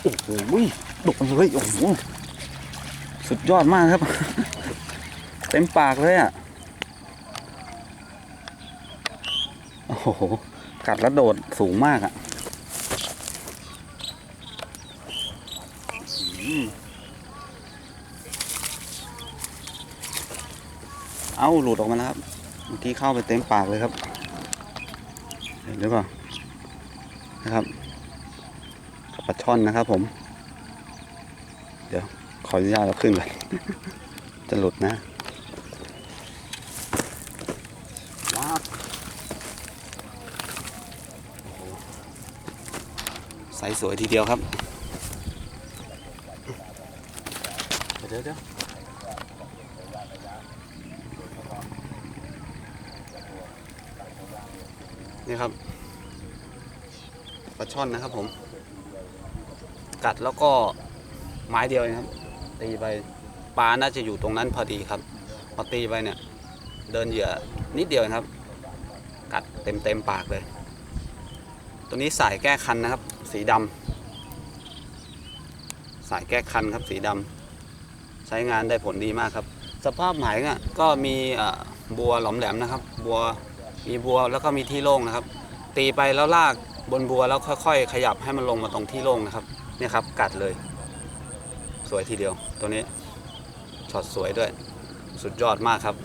โอ้ยดุเลยโอ้โหสุดยอดมากครับ เต็มปากเลยอะ โอ้โห กัดแล้วโดดสูงมากอะเอ้าหลุดออกมาแล้วครับ เมื่อกี้เข้าไปเต็มปากเลยครับ เห็นหรือเปล่านะครับ ลาช่อนนะครับผม เดี๋ยวขออนุญาตเราขึ้นก่อนจะหลุดนะว้าวใสสวยทีเดียวครับ เดี๋ยวเดี๋ยวนี่ครับปลาช่อนนะครับผม กัดแล้วก็ไม้เดียวเองครับ ตีไปปลาน่าจะอยู่ตรงนั้นพอดีครับ พอตีไปเนี่ย เดินเหยื่อนิดเดียวครับ กัดเต็มเต็มปากเลย ตัวนี้สายแก้คันนะครับ สีดำสายแก้คันครับสีดำใช้งานได้ผลดีมากครับ สภาพหมายเนี่ยก็มีบัวหลอมแหลมนะครับ บัวมีบัวแล้วก็มีที่โล่งนะครับ ตีไปแล้วลากบนบัวแล้วค่อย ๆ ขยับให้มันลงมาตรงที่โล่งนะครับ เนี่ยครับกัดเลย สวยทีเดียว ตัวนี้ช็อตสวยด้วย สุดยอดมากครับ